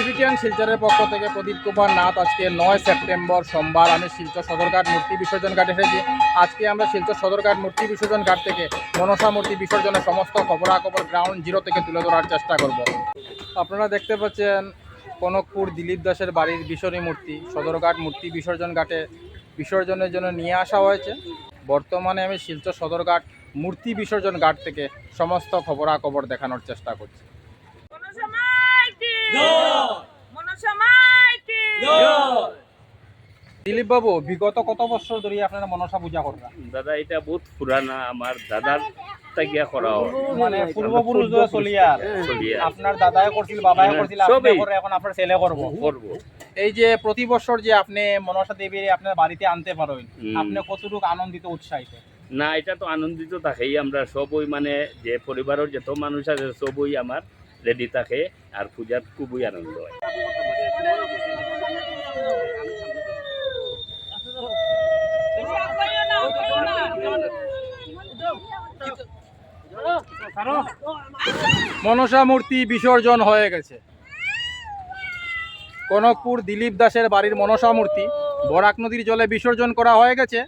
টিভিটিয়ান শিলচরের পক্ষ থেকে প্রদীপ কুমার নাথ আজকে নয় সেপ্টেম্বর সোমবার। আমি শিলচর সদরঘাট মূর্তি বিসর্জন ঘাট এসেছি। আজকে আমরা শিলচর সদরঘাট মূর্তি বিসর্জন ঘাট থেকে মনসা মূর্তি বিসর্জনের সমস্ত খবরাখবর গ্রাউন্ড জিরো থেকে তুলে ধরার চেষ্টা করব। আপনারা দেখতে পাচ্ছেন কনকপুর দিলীপ দাসের বাড়ির বিশ্বরী মূর্তি। সদরঘাট মূর্তি বিসর্জন ঘাটে বিসর্জনের জন্য নিয়ে আসা হয়েছে। বর্তমানে আমি শিলচর সদরঘাট মূর্তি বিসর্জন ঘাট থেকে সমস্ত খবরাখবর দেখানোর চেষ্টা করছি মনসা মাইতি মনসা মাইতি দিলীপ বাবু বিগত কত বছর ধরে আপনারা মনসা পূজা করেন? দাদা এটা বহুত পুরানা আমার দাদার করা মানে পূর্বপুরুষ ধরে চলিয়া চলিয়া। আপনার দাদাই করছিল বাবাই হ্যাঁ, করছিল আপনি করে এখন আপনার ছেলে করব। করব। এই যে প্রতি বছর যে আপনি মনসা দেবীর আপনার বাড়িতে আনতে পারেন। আপনি কতটুকু আনন্দিত উৎসাহিত? না এটা তো আনন্দিত থাকেই আমরা সবই মানে যে পরিবারের যত মানুষ আছে সবই আমার। রেডি থাকে আর পূজার খুবই আনন্দ হয়। মনসা মূর্তি বিসর্জন হয়ে গেছে। কনকপুর দিলীপ দাসের বাড়ির মনসা মূর্তি বরাক নদীর জলে বিসর্জন করা হয়ে গেছে।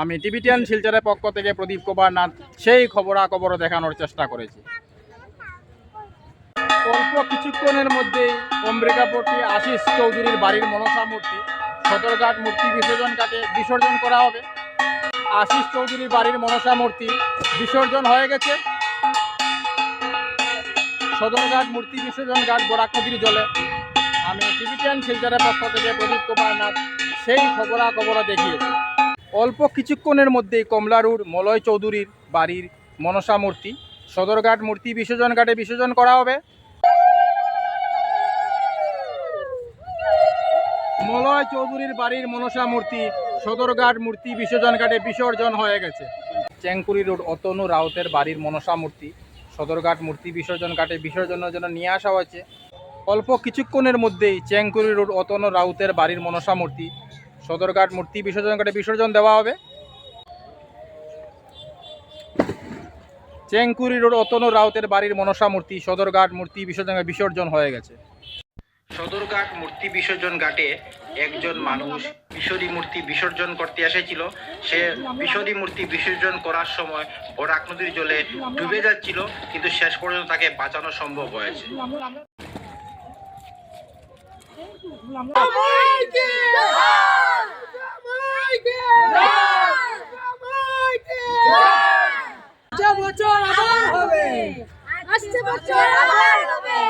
আমি টিভিটিয়ান শিলচরের পক্ষ থেকে প্রদীপ কুমার নাথ সেই খবরাখবর দেখানোর চেষ্টা করেছি। অল্প কিছুক্ষণের মধ্যেই অম্বিকাপট্টি আশিস চৌধুরীর বাড়ির মনসা মূর্তি সদরঘাট মূর্তি বিসর্জন ঘাটে বিসর্জন করা হবে। আশিস চৌধুরীর বাড়ির মনসা মূর্তি বিসর্জন হয়ে গেছে। সদরঘাট মূর্তি বিসর্জন ঘাট বরাক নদীর জলে। আমি টিভিটিয়ান শিলচরের পক্ষ থেকে প্রদীপ কুমার নাথ সেই খবরাখবর দেখিয়েছি। অল্প কিছুক্ষণের মধ্যেই কমলারুর মলয় চৌধুরীর বাড়ির মনসা মূর্তি সদরঘাট মূর্তি বিসর্জন ঘাটে বিসর্জন করা হবে। মলয় চৌধুরীর বাড়ির মনসা মূর্তি, সদরঘাট মূর্তি বিসর্জন ঘাটে বিসর্জন হয়ে গেছে। চেঙ্কুরি রোড, অতনু রাউতের বাড়ির মনসা মূর্তি, সদরঘাট মূর্তি বিসর্জন ঘাটে বিসর্জনের জন্য নিয়ে আসা হয়েছে। অল্প কিছুক্ষণের মধ্যেই চেঙ্কুরি রোড, অতনু রাউতের বাড়ির মনসা মূর্তি, সদরঘাট মূর্তি বিসর্জন ঘাটে বিসর্জন দেওয়া হবে। চেঙ্কুরি রোড, অতনু রাউতের বাড়ির মনসা মূর্তি, সদরঘাট মূর্তি বিসর্জন বিসর্জন হয়ে গেছে। সদরঘাট মূর্তি বিসর্জন ঘাটে একজন মানুষ বিশ্বরী মূর্তি বিসর্জন করতে এসেছিল। সে বিশ্বরী মূর্তি বিসর্জন করার সময় বরাক নদীর জলে ডুবে যাচ্ছিল কিন্তু শেষ পর্যন্ত তাকে বাঁচানো সম্ভব হয়েছে। আসছে বছর আবার হবে। আসছে বছর আবার হবে।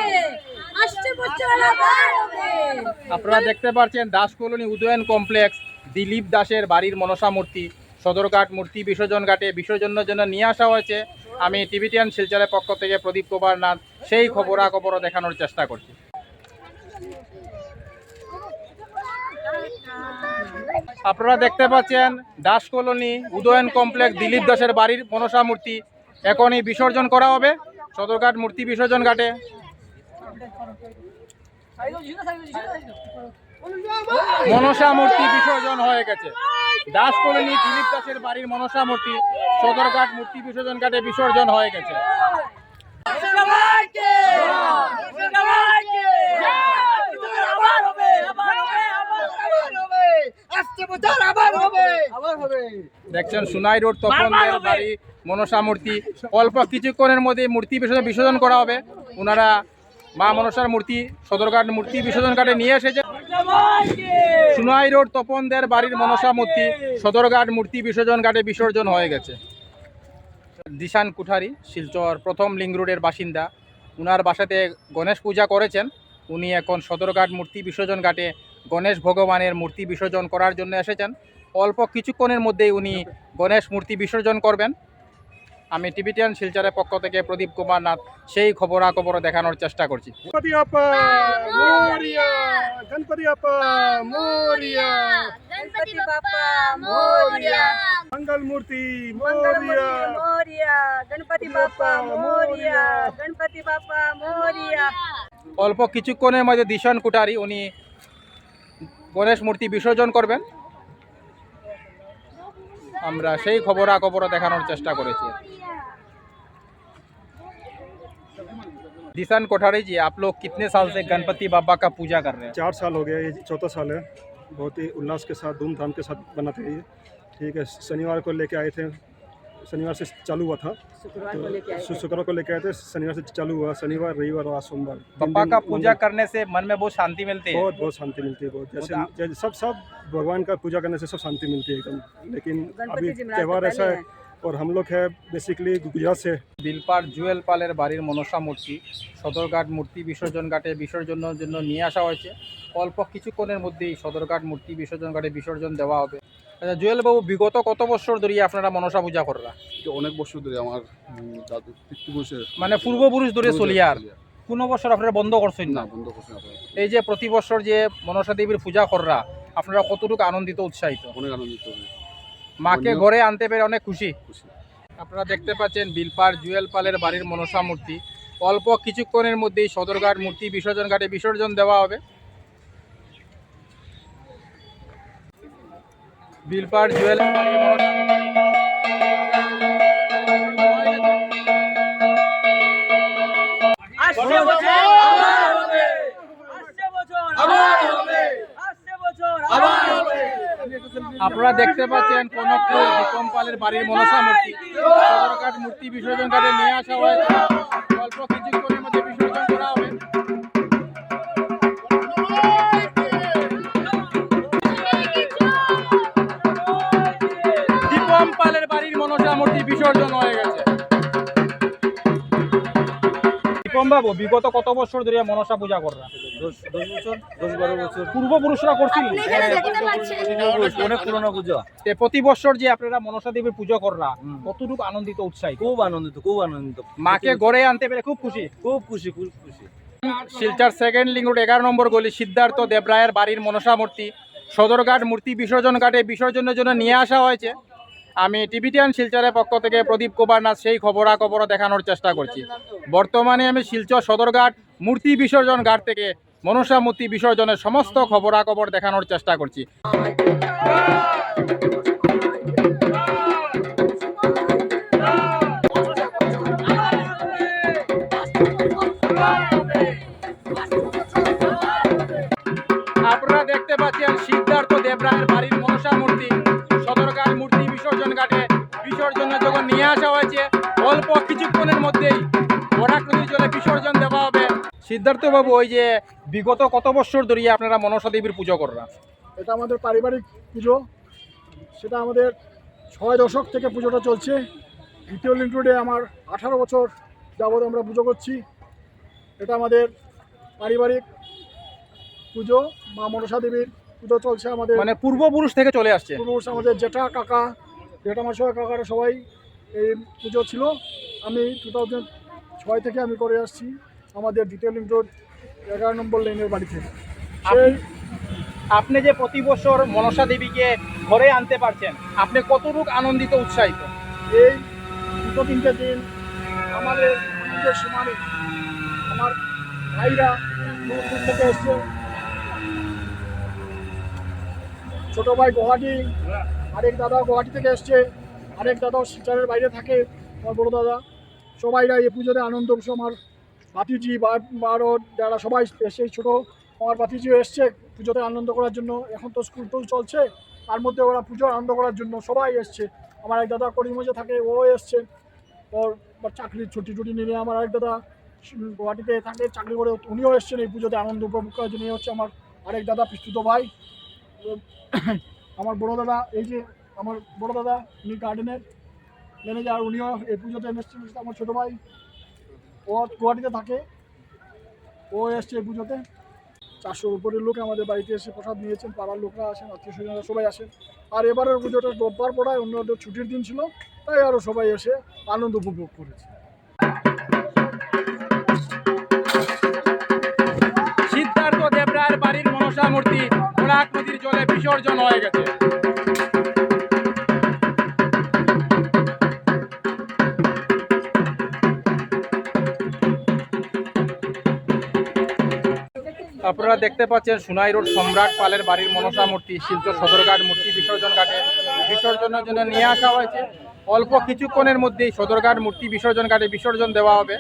আপনারা দেখতে পাচ্ছেন দাস কলোনি উদয়ন কমপ্লেক্স, দিলীপ দাসের বাড়ির মনসা মূর্তি, সদরঘাট মূর্তি বিসর্জন ঘাটে বিসর্জনের জন্য নিয়ে আসা হয়েছে। আমি টিভিটিয়ান শিলচরের পক্ষ থেকে প্রদীপ কুমার নাথ, সেই খবরাখবরও দেখানোর চেষ্টা করছি। আপনারা দেখতে পাচ্ছেন দাস কলোনি উদয়ন কমপ্লেক্স, দিলীপ দাসের বাড়ির মনসা মূর্তি। এখনই বিসর্জন করা হবে। সদরঘাট মূর্তি বিসর্জন ঘাটে। মনসা মূর্তি বিসর্জন হয়ে গেছে। দাস কলোনি দিলীপ দাসের বাড়ির মনসা মূর্তি সদরঘাট মূর্তি বিসর্জন ঘাটে বিসর্জন হয়ে গেছে। সবাইকে সবাইকে আবার হবে! আবার হবে আবার হবে! আসছে বছর আবার হবে! আবার হবে। দেখছেন সুনাই রোড তপনদের বাড়ি মনসা মূর্তি অল্প কিছুক্ষণের মধ্যে মূর্তি বিসর্জন বিসর্জন করা হবে। ওনারা মা মনসার মূর্তি, সদরঘাট মূর্তি বিসর্জন ঘাটে নিয়ে এসেছে। সুনাই রোড তপনদের বাড়ির মনসা মূর্তি, সদরঘাট মূর্তি বিসর্জন ঘাটে বিসর্জন হয়ে গেছে। দিশান কুঠারি, শিলচর প্রথম লিং রোডের বাসিন্দা। উনার বাসাতে গণেশ পূজা করেছেন। উনি এখন সদরঘাট মূর্তি বিসর্জন ঘাটে গণেশ ভগবানের মূর্তি বিসর্জন করার জন্য এসেছেন। অল্প কিছুক্ষণের মধ্যেই উনি গণেশ মূর্তি বিসর্জন করবেন। আমি টিভিটিয়ান শিলচরের পক্ষ থেকে প্রদীপ কুমার নাথ সেই খবরাখবর দেখানোর চেষ্টা করছি। অল্প কিছুক্ষণের মধ্যে দিশান কুটারি উনি গণেশ মূর্তি বিসর্জন করবেন। আমরা সেই খবরাখবর দেখানোর চেষ্টা করেছি दिशान कोठारी जी आप लोग कितने साल से गणपति बाबा का पूजा कर रहे हैं चार साल हो गया ये चौथा साल है बहुत ही उल्लास के साथ धूमधाम के साथ बनाते हैं ये ठीक है शनिवार को लेके आए थे शनिवार से चालू हुआ था तो शुक्रवार को लेके आए थे शनिवार से चालू हुआ शनिवार रविवार और आज सोमवार तीन बाबा दिन का मंदिर- पूजा करने से मन में बहुत शांति मिलती है बहुत बहुत शांति मिलती है बहुत जैसे बहुत जैसे सब सब भगवान का पूजा करने से सब शांति मिलती है एकदम लेकिन अभी त्यौहार ऐसा है और हम लोग है बेसिकली गुजरात से বিলপার জুয়েল পালের বাড়ির মনসা মূর্তি সদরঘাট মূর্তি বিসর্জন ঘাটে বিসর্জনের জন্য নিয়ে আসা হয়েছে অল্প কিছুক্ষণের মধ্যেই সদরঘাট মূর্তি বিসর্জন ঘাটে বিসর্জন দেওয়া হবে আচ্ছা জুয়েল বাবু বিগত কত বছর ধরে আপনারা মনসা পূজা কররা? যে অনেক বছর ধরে আমার দাদু পিতৃপুরুষের মানে পূর্বপুরুষ ধরে চলিয়ার কোনো বছর আপনারা বন্ধ করছেন না? বন্ধ করছে না আপনারা। এই যে প্রতি বছর যে মনসা দেবীর পূজা কররা আপনারা কতটুকু আনন্দিত উৎসাহিত? অনেক আনন্দিত। মাকে ঘরে আনতে পেরে অনেক খুশি। খুশি। আপনারা দেখতে পাচ্ছেন বিলপার জুয়েল পালের বাড়ির মনসা মূর্তি। অল্প কিছুক্ষণের মধ্যেই সদরঘাট মূর্তি বিসর্জন ঘাটে বিসর্জন দেওয়া হবে বিলপার জুয়েল পালের মনসা মূর্তি। আসছে বছর আবার হবে আসছে বছর আবার হবে আসছে বছর আবার হবে। আপনারা দেখতে পাচ্ছেন কনকপুর বিক্রম পালের বাড়ির মনসা মূর্তি। সদরঘাট মূর্তি বিসর্জন ঘাটে নিয়ে আসা হয়েছে। অল্প কিছুক্ষণের মধ্যে বিসর্জন করা হবে। বিসর্জন হয়ে গেছে। বিগত কত বছর ধরে মনসা পূজা কররা দশ দশ বছর দশ বারো বছর। পূর্বপুরুষরা করছিল। অনেক পুরনো পুজো। প্রতি বছর যে আপনারা মনসা দেবীর পুজো কররা কতটুকু আনন্দিত খুব আনন্দিত খুব আনন্দিত। মাকে গড়ে আনতে পেরে খুব খুশি। খুব খুশি খুব খুশি। শিলচর সেকেন্ড লিঙ্ক রোড এগারো নম্বর গলি সিদ্ধার্থ দেবরায়ের বাড়ির মনসা মূর্তি। সদরঘাট মূর্তি বিসর্জন ঘাটে বিসর্জনের জন্য নিয়ে আসা হয়েছে। আমি টিভিটিয়ান শিলচরের পক্ষ থেকে প্রদীপ কুমার নাথ সেই খবরাখবর দেখানোর চেষ্টা করছি। বর্তমানে আমি শিলচর সদরঘাট মূর্তি বিসর্জন ঘাট থেকে মনসা মূর্তি বিসর্জনের সমস্ত খবরাখবর দেখানোর চেষ্টা করছি। হবে সিদ্ধার্থ বাবু ওই যে বিগত কত বছর ধরে আপনারা মনসা দেবীর পুজো কররা এটা আমাদের পারিবারিক পুজো। সেটা আমাদের ছয় দশক থেকে পুজোটা চলছে। দ্বিতীয় লিঙ্ক রোডে আমার আঠারো বছর যাবৎ আমরা পুজো করছি। এটা আমাদের পারিবারিক পুজো। মা মনসা দেবীর পুজো চলছে আমাদের। মানে পূর্বপুরুষ থেকে চলে আসছে? পূর্বপুরুষ আমাদের জেঠা কাকা জেঠা মাসা কাকারা সবাই এই পুজো ছিল। আমি টু থাউজেন্ড ছয় থেকে আমি করে আসছি। আমাদের লিঙ্ক রোড এগারো নম্বর লেনের বাড়িতে সেই আপনি যে প্রতি বছর মনসা দেবীকে ঘরে আনতে পারছেন আপনি কতটুকু আনন্দিত উৎসাহিত? এই দুটো তিনটে দিন আমাদের আনন্দের সীমা নেই আমার ভাইরা দূর দূর থেকে এসছে। ছোট ভাই গুয়াহাটি আরেক দাদা গুয়াহাটি থেকে এসছে আরেক দাদা শিলচরের বাইরে থাকে আমার বড় দাদা। সবাইরা এই পুজোতে আনন্দ উৎসব আমার ভাতিজি বা বারো, যারা সবাই সেই ছোটো আমার ভাতিজিও এসছে পুজোতে আনন্দ করার জন্য। এখন তো স্কুল টুল চলছে, তার মধ্যে ওরা পুজোর আনন্দ করার জন্য সবাই এসছে। আমার এক দাদা করিমগঞ্জে থাকে, ও এসছে। ওর চাকরির ছুটি টুটি নিয়ে আমার আরেক দাদা গুয়াহাটিতে থাকে, চাকরি করে উনিও এসছেন এই পুজোতে আনন্দ উপভোগ করার জন্য। হচ্ছে আমার আরেক দাদা পিস্তুত ভাই। আমার বড় দাদা, এই যে আমার বড় দাদা, উনি গার্ডেনের ম্যানেজার উনিও এই পুজোতে এসছেন, আমার ছোটো ভাই। ও গুয়াহাটিতে থাকে। ও এসছে পুজোতে। চারশোর উপরের লোক আমাদের বাড়িতে এসে প্রসাদ নিয়েছেন, পাড়ার লোকরা আসেন, আত্মীয় স্বজনরা সবাই আসেন। আর এবারের পুজোটা রোববার পড়ায়, অন্যদের ছুটির দিন ছিল, তাই আরও সবাই এসে আনন্দ উপভোগ করেছে। সিদ্ধার্থ দেবরায়ের বাড়ির মনসা মূর্তি বরাক নদীর জলে বিসর্জন হয়ে গেছে। আপনারা দেখতে পাচ্ছেন সোনাই রোড সম্রাট পালের বাড়ির মনসা মূর্তি শিলচর সদরঘাট মূর্তি বিসর্জন ঘাটে। বিসর্জনের জন্য নিয়ে আসা হয়েছে। অল্প কিছুক্ষণের মধ্যেই সদরঘাট মূর্তি বিসর্জন ঘাটে বিসর্জন দেওয়া হবে।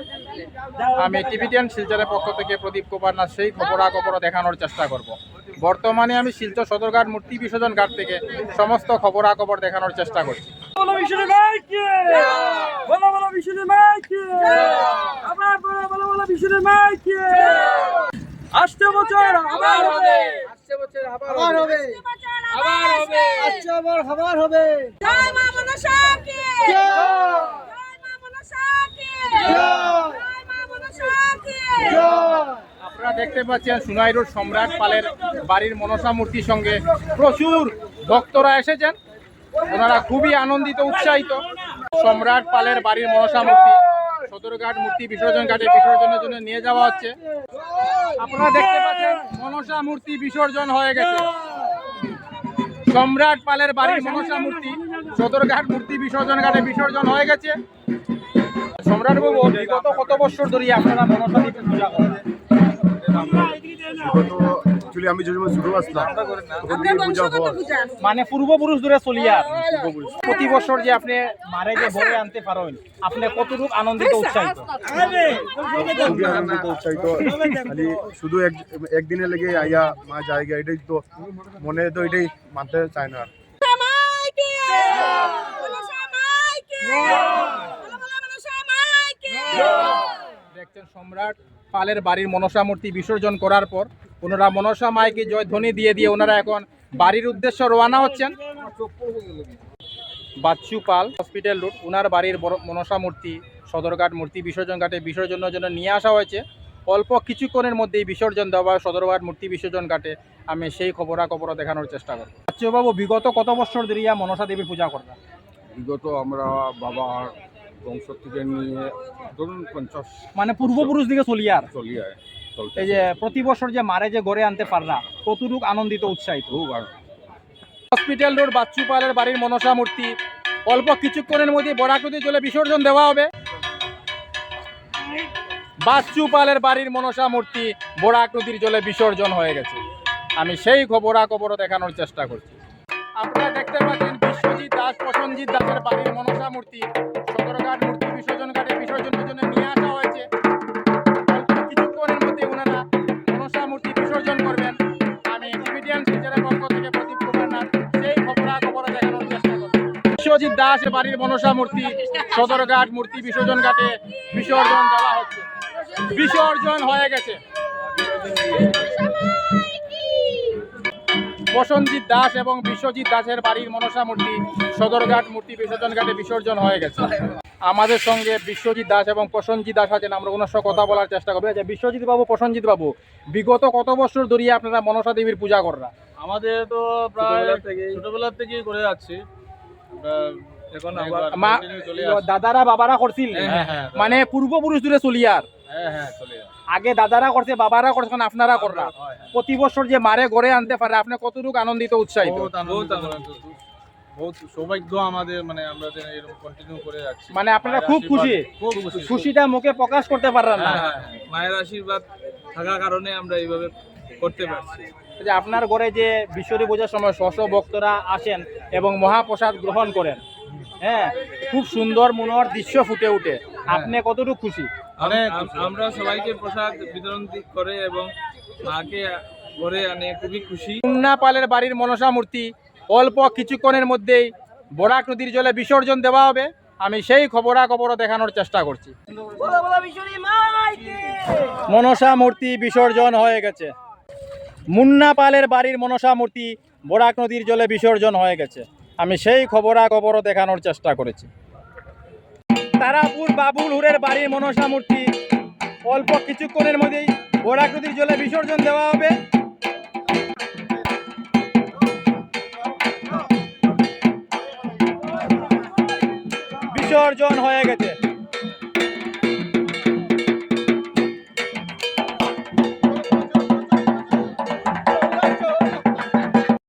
আমি টিভিটিয়ান শিলচরের পক্ষ থেকে প্রদীপ কুমার নাথ সেই খবরাখবর দেখানোর চেষ্টা করব। বর্তমানে আমি শিলচর সদরঘাট মূর্তি বিসর্জন ঘাট থেকে সমস্ত খবরাখবর দেখানোর চেষ্টা করছি। আসছে বছর আবার হবে। আসছে বছর আবার হবে। আবার হবে। আসছে আবার আবার হবে। জয় মা মনসা কি জয়। জয় মা মনসা কি জয়। মা মনসা কি জয় আপনারা দেখতে পাচ্ছেন সুনাই রোড সম্রাট পালের বাড়ির মনসা মূর্তির সঙ্গে প্রচুর ভক্তরা এসেছেন। ওনারা খুবই আনন্দিত উৎসাহিত। সম্রাট পালের বাড়ির মনসা মূর্তি। সদরঘাট মূর্তি বিসর্জন ঘাটে বিসর্জনের জন্য নিয়ে যাওয়া হচ্ছে। আপনারা দেখতে পাচ্ছেন, মনসা মূর্তি বিসর্জন হয়ে গেছে। সম্রাট পালের বাড়ির মনসা মূর্তি, সদরঘাট মূর্তি বিসর্জন ঘাটে বিসর্জন হয়ে গেছে। সম্রাট বাবু, বিগত কত বছর ধরে আপনারা মনসা পূজা করেন? অ্যাকচুয়ালি আমি যখন শুরু আসলাম তখন থেকে পূজা হওয়ার মানে পূর্বপুরুষ ধরে চলিয়া প্রতি বছর যে আপনি মারে যে ভরে আনতে পারেন আপনি কতটুকু আনন্দিত উৎসাহিত খুবই আনন্দিত উৎসাহিত খালি শুধু এক একদিনের লেগে আইয়া মা জায়গা এটাই তো মনে তো এটাই মানতে চায় না দেখছেন সম্রাট পালের বাড়ির মনসা মূর্তি বিসর্জন করার পর ওনারা মনসা মাইকে জয় ধ্বনি দিয়ে দিয়ে ওনারা এখন বাড়ির উদ্দেশ্য রওনা হচ্ছেন। বাচ্চু পাল হসপিটাল রোড ওনার বাড়ির বড় মনসা মূর্তি সদরঘাট মূর্তি বিসর্জন ঘাটে বিসর্জনের জন্য নিয়ে আসা হয়েছে। অল্প কিছুক্ষণের মধ্যেই বিসর্জন দেওয়া সদরঘাট মূর্তি বিসর্জন ঘাটে। আমি সেই খবরাখবর দেখানোর চেষ্টা করব। বাচ্চু বাবু বিগত কত বছর ধরে ইয়া মনসা দেবী পূজা করবেন বিগত আমরা বাবার বংশ থেকে নিয়ে ধরুন পঞ্চাশ মানে পূর্বপুরুষ দিকে চলিয়ার চলি আয় চলতে এই যে প্রতি বছর যে মারে যে গড়ে আনতে পারলা কতটুক আনন্দিত উৎসাহিত? হসপিটাল রোড বাচ্চু পালের বাড়ির মনসা মূর্তি। অল্প কিছুক্ষণের মধ্যে বরাকৃতি জলে বিসর্জন দেওয়া হবে। বাচ্চু পালের বাড়ির মনসা মূর্তি বরাকৃতির জলে বিসর্জন হয়ে গেছে। আমি সেই খবরা খবরাখবর দেখানোর চেষ্টা করছি। আপনারা দেখতে পাচ্ছেন বিশ্বজিৎ দাস প্রসঞ্জিৎ দাসের বাড়ির মনসা মূর্তি। সদরঘাট মূর্তি বিসর্জন ঘাটে বিসর্জনের জন্য নিয়ে আসা হয়েছে। কিছুক্ষণের ওনারা মনসা মূর্তি বিসর্জন করবেন। আমি মিডিয়ান শিলচরের পক্ষ থেকে প্রদীপ সেই খবরাখবর দেখানোর চেষ্টা করব। বিশ্বজিৎ দাসের বাড়ির মনসা মূর্তি মূর্তি বিসর্জন ঘাটে বিসর্জন দেওয়া হচ্ছে। বিসর্জন হয়ে গেছে। প্রসঞ্জিৎ দাস এবং বিশ্বজিৎ দাসের বাড়ির মনসা মূর্তি সদরঘাট মূর্তি বিসর্জন ঘাটে বিসর্জন হয়ে গেছে। আমাদের সঙ্গে বিশ্বজিৎ দাস এবং প্রসঞ্জিৎ দাস আছেন। আমরা ওনার সঙ্গে কথা বলার চেষ্টা করব। আচ্ছা বিশ্বজিৎ বাবু প্রসঞ্জিৎ বাবু বিগত কত বছর ধরে আপনারা মনসা দেবীর পূজা করা আমাদের তো প্রায় ছোটবেলা থেকেই। করে যাচ্ছি। আমরা এখন আবার মা continue চলে আসছে। দাদারা বাবারা করছিল। হ্যাঁ হ্যাঁ মানে পূর্বপুরুষ ধরে চলিয়ার হ্যাঁ হ্যাঁ। আগে দাদারা করছে বাবারা করছে আপনারা কররা হয়, হয়। প্রতি বছর যে মারে গড়ে আনতে পারে আপনি কতটুকু আনন্দিত উৎসাহিত? বহুত সৌভাগ্য আমাদের মানে আমরা যে এরকম কন্টিনিউ করে যাচ্ছি মানে আপনারা খুব খুশি। খুব খুশিটা মুখে প্রকাশ করতে পারলেন না। হ্যাঁ, হ্যাঁ, হ্যাঁ। মায়ের আশীর্বাদ থাকার কারণে আমরা এইভাবে করতে পারছি। যে আপনার ঘরে যে বিশ্বরী পূজার সময় শস্য ভক্তরা আসেন এবং মহাপ্রসাদ গ্রহণ করেন হ্যাঁ খুব সুন্দর মনোহর দৃশ্য ফুটে উঠে আপনি কতটুকু খুশি? আম- আম- আমরা সবাইকে প্রসাদ বিতরণ করে এবং মাকে ঘরে আনে খুবই খুশি। মুন্না পালের বাড়ির মনসা মূর্তি অল্প কিছুক্ষণের মধ্যেই বরাক নদীর জলে বিসর্জন দেওয়া হবে। আমি সেই খবরাখবর দেখানোর চেষ্টা করছি। মনসা মূর্তি বিসর্জন হয়ে গেছে। মুন্না পালের বাড়ির মনসা মূর্তি বরাক নদীর জলে বিসর্জন হয়ে গেছে। আমি সেই খবরাখবর দেখানোর চেষ্টা করেছি। তারাপুর বাবুল হুরের বাড়ির মনসা মূর্তি অল্প কিছুক্ষণের মধ্যেই বরাক নদীর জলে বিসর্জন দেওয়া হবে। বিসর্জন হয়ে গেছে।